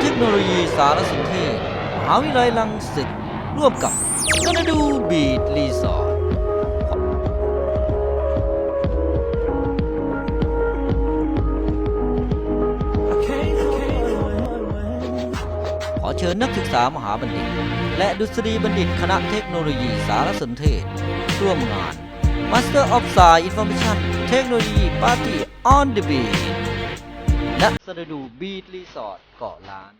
เทคโนโลยีสารสนเทศมหาวิทยาลัยลังสิตร่วมกับคณดูบีดรีสอร์ทขอเชิญนักศึกษามหาบัณฑิต และดุษฎีบัณฑิตคณะเทคโนโลยีสารสนเทศ ร่วมงาน Master of Science Information Technology Party on the Beat ณสระดูบีดรีสอร์ทเกาะล้าน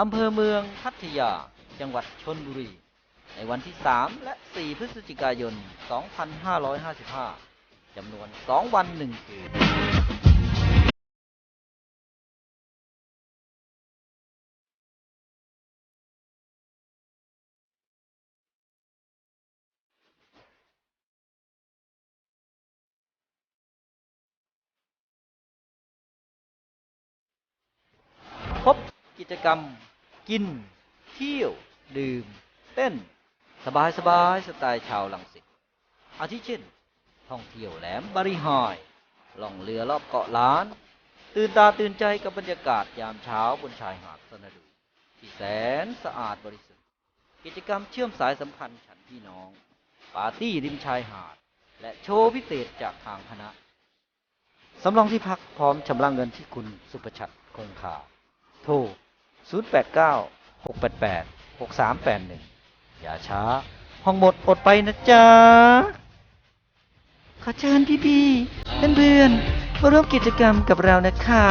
อำเภอเมืองพัทยา จังหวัดชนบุรี ในวันที่ 3 และ 4 พฤศจิกายน 2555 จำนวน 2 วัน 1 คืน จกรรม กิน เที่ยว ดื่ม เต้น สบายสบายๆสไตล์ชาวลังสิตอาทิเช่น ท่องเที่ยวแหลมบริหายล่องเรือรอบเกาะล้าน ตื่นตาตื่นใจกับบรรยากาศยามเช้าบนชายหาดสนดูที่แสนสะอาดบริสุทธิ์ กิจกรรมเชื่อมสายสัมพันธ์ฉันพี่น้อง ปาร์ตี้ริมชายหาด และโชว์พิเศษจากทางคณะสำรองที่พักพร้อมชำระเงินที่คุณสุประชัดคงคาโทร 089 688 6381 อย่าช้า ห้องหมดอดไปนะจ๊ะ ขอเชิญพี่ๆเพื่อนๆมาร่วมกิจกรรมกับเรานะคะ